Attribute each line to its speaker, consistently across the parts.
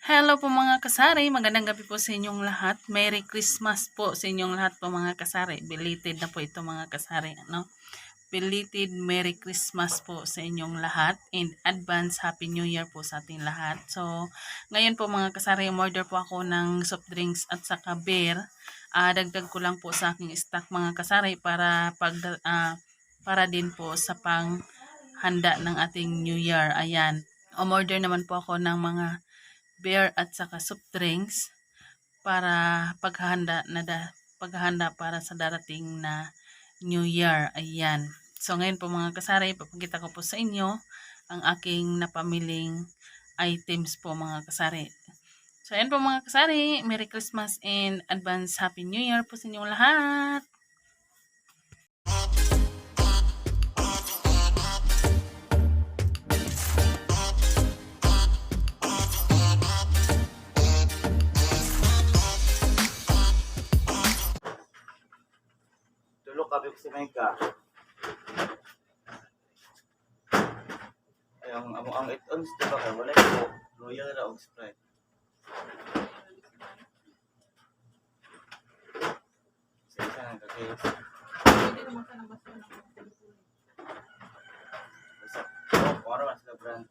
Speaker 1: Hello po mga kasari, magandang gabi po sa inyong lahat. Merry Christmas po sa inyong lahat po mga kasari. Belated na po ito mga kasari. Ano? Belated Merry Christmas po sa inyong lahat and advance Happy New Year po sa ating lahat. So, ngayon po mga kasari, umorder po ako ng soft drinks at saka beer. Ah, dagdag ko lang po sa aking stock mga kasari para pag ah, para din po sa pang handa ng ating New Year. Ayan. Umorder naman po ako ng mga beer at saka soft drinks para paghahanda na da, paghahanda para sa darating na New Year. Ayan. So ngayon po mga kasari, ipapakita ko po sa inyo ang aking napamiling items po mga kasari. So ayan po mga kasari, Merry Christmas and advance Happy New Year po sa inyong lahat.
Speaker 2: Kami ko si Mika. Ay, ang amo ang 8 ounce, diba ka? Wala ko. Royal na og Sprite. Sa isa nga kakayos. Basta, oh, para mas ka brand.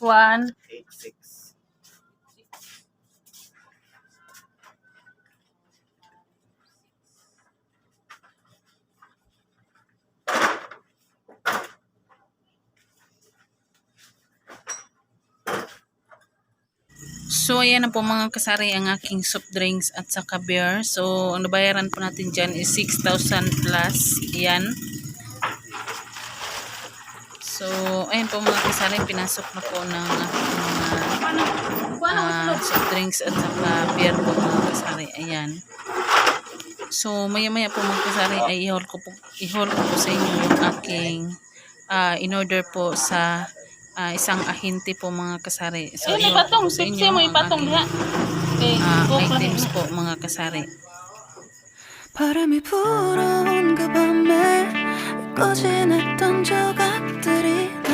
Speaker 2: one. Eight six.
Speaker 1: So, ayan na po mga kasari ang aking soft drinks at saka beer. So, ang nabayaran po natin dyan is 6,000 plus. Yan. So, ayan po mga kasari, pinasok na po ng aking mga ah, soft drinks at saka beer po mga kasari. Ayan. So, maya-maya po mga kasari ay i-haul ko po, i-haul ko po sa inyo yung aking ah, in-order po sa ah, isang ahente po mga kasari. So,
Speaker 3: Eh, may
Speaker 1: i-haul ko
Speaker 3: patong.
Speaker 1: po sa
Speaker 3: Sipsi
Speaker 1: inyo
Speaker 3: mo
Speaker 1: ang
Speaker 3: ipatong
Speaker 1: aking
Speaker 3: diha.
Speaker 1: ah, items po mga kasari.
Speaker 4: 바람이 불어온 그 밤에 꺼진했던 조각들이 다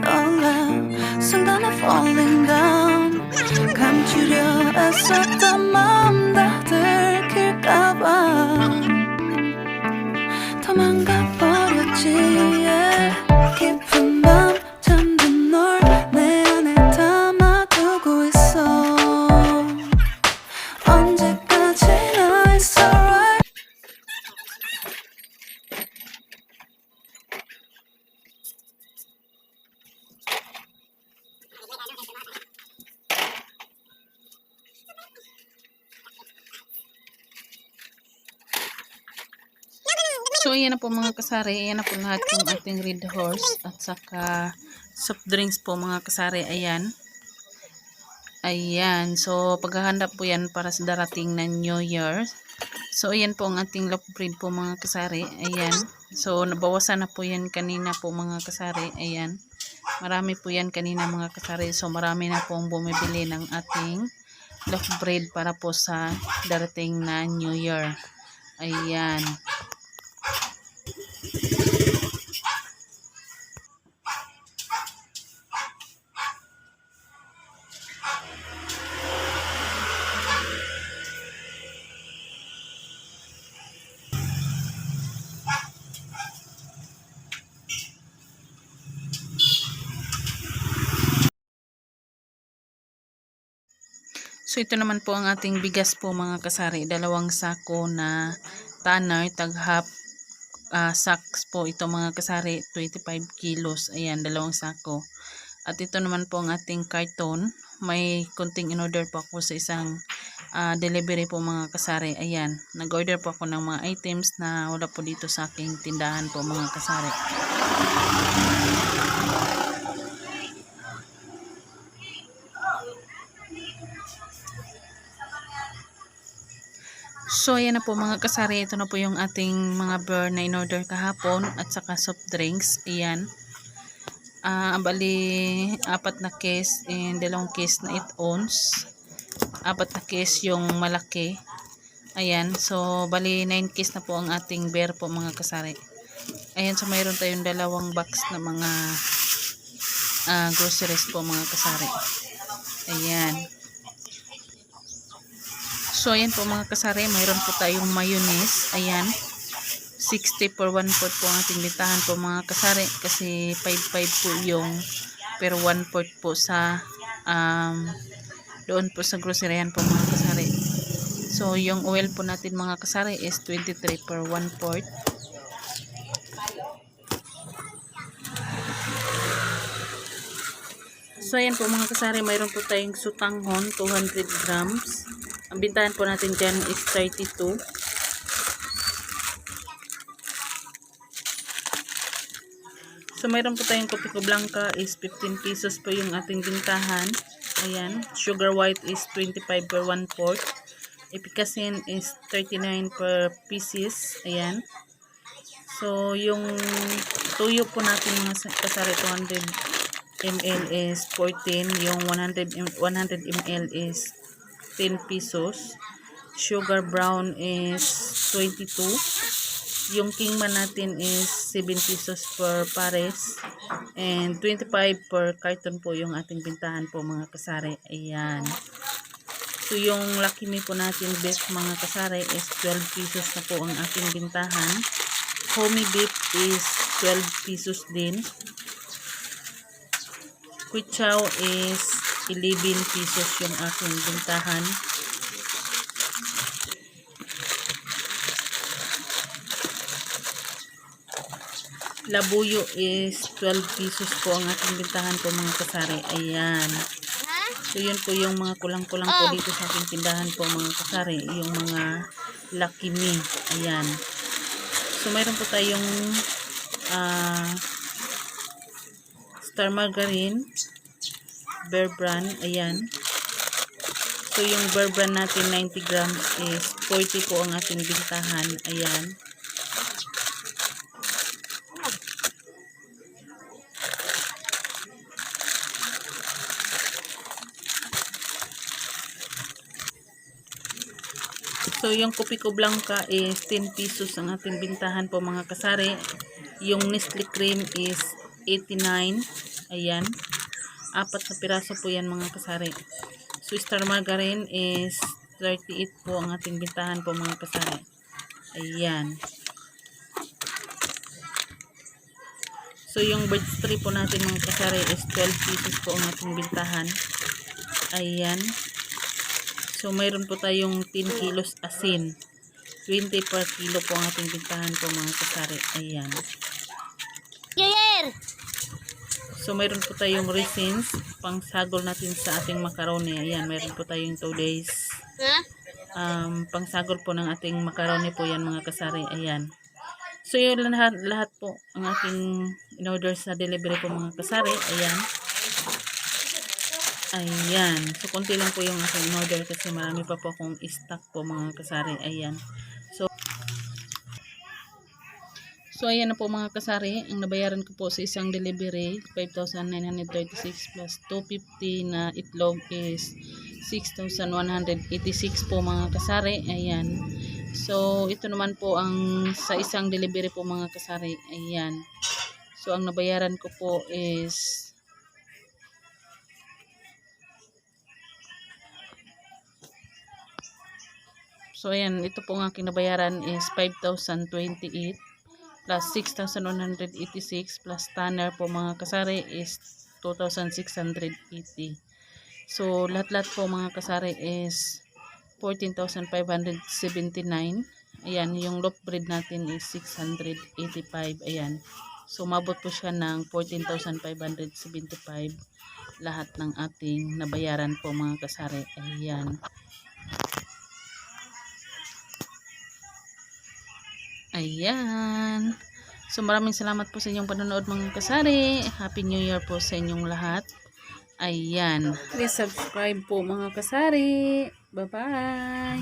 Speaker 4: 떠올라. 순간에 감추려 애썼던 마음 다 들킬까봐
Speaker 1: So, ayan na po mga kasari. Ayan na po lahat yung ating red horse at saka soft drinks po mga kasari. Ayan. Ayan. So, paghahanda po yan para sa darating na New Year. So, ayan po ang ating love breed po mga kasari. Ayan. So, nabawasan na po yan kanina po mga kasari. Ayan. Marami po yan kanina mga kasari. So, marami na pong bumibili ng ating love breed para po sa darating na New Year. Ayan. So ito naman po ang ating bigas po mga kasari. Dalawang sako na tanner, tag-half ah, sacks po ito mga kasari. 25 kilos. Ayan, dalawang sako. At ito naman po ang ating carton. May kunting in-order po ako sa isang ah, delivery po mga kasari. Ayan, nag-order po ako ng mga items na wala po dito sa aking tindahan po mga kasari. So, ayan na po mga kasari. Ito na po yung ating mga beer na in-order kahapon at saka soft drinks. Ayan. Ah, bali, apat na case and dalawang case na 8 ounce. Apat na case yung malaki. Ayan. So, bali 9 case na po ang ating beer po mga kasari. Ayan. So, mayroon tayong dalawang box na mga ah, groceries po mga kasari. Ayan. So, ayan po mga kasari, mayroon po tayong mayonnaise. Ayan. 60 per 1 pot po ang ating bintahan po mga kasari. Kasi 5.5 po yung per 1 pot po sa um, doon po sa groceryan po mga kasari. So, yung oil po natin mga kasari is 23 per 1 pot. So, ayan po mga kasari, mayroon po tayong sutanghon, 200 grams. Ang bintahan po natin dyan is 32. So, mayroon po tayong Kopiko Blanca is 15 pesos po yung ating bintahan. Ayan. Sugar white is 25 per 1 quart. Epicasin is 39 per pieces. Ayan. So, yung tuyo po natin mga sa- kasari 200 ml is 14. Yung 100, m- 100 ml is 10 pesos. Sugar brown is 22. Yung kingman natin is 7 pesos per pares. And 25 per carton po yung ating bintahan po mga kasari. Ayan. So yung Lucky Me po natin beef mga kasari is 12 pesos na po ang ating bintahan. Homey beef is 12 pesos din. Kuchaw is 11 pesos yung aking bintahan. Labuyo is 12 pesos po ang ating bintahan po mga kasari. Ayan. So yun po yung mga kulang-kulang po dito sa ating tindahan po mga kasari. Yung mga Lucky Me. Ayan. So mayroon po tayong ah Star Margarine bear brand. Ayan. So, yung bear brand natin, 90 grams is 40 po ang ating bintahan. Ayan. So, yung Kupiko Blanca is 10 pesos ang ating bintahan po mga kasari. Yung Nestle Cream is 89. Ayan. Apat na piraso po yan mga kasari. So, star margarine is 38 po ang ating bintahan po mga kasari. Ayan. So, yung birds tree po natin mga kasari is 12 pesos po ang ating bintahan. Ayan. So, mayroon po tayong 10 kilos asin. 20 per kilo po ang ating bintahan po mga kasari. Ayan. So, mayroon po tayong resins. Pang sagol natin sa ating macaroni. Ayan, mayroon po tayong 2 days. Um, pang sagol po ng ating macaroni po yan mga kasari. Ayan. So, yun lahat, lahat po ang aking in-order sa delivery po mga kasari. Ayan. Ayan. So, konti lang po yung aking in-order kasi marami pa po akong stock po mga kasari. Ayan. So, ayan na po mga kasari. Ang nabayaran ko po sa isang delivery, 5,936 plus 250 na itlog is 6,186 po mga kasari. Ayan. So, ito naman po ang sa isang delivery po mga kasari. Ayan. So, ang nabayaran ko po is So, ayan. Ito po ang aking nabayaran is 5,028 plus 6,186 plus tanner po mga kasari is 2,680. So, lahat-lahat po mga kasari is 14,579. Ayan, yung loaf bread natin is 685. Ayan. So, mabot po siya ng 14,575 lahat ng ating nabayaran po mga kasari. Ayan. Ayan. So maraming salamat po sa inyong panonood mga kasari. Happy New Year po sa inyong lahat. Ayan. Please subscribe po mga kasari. Bye-bye.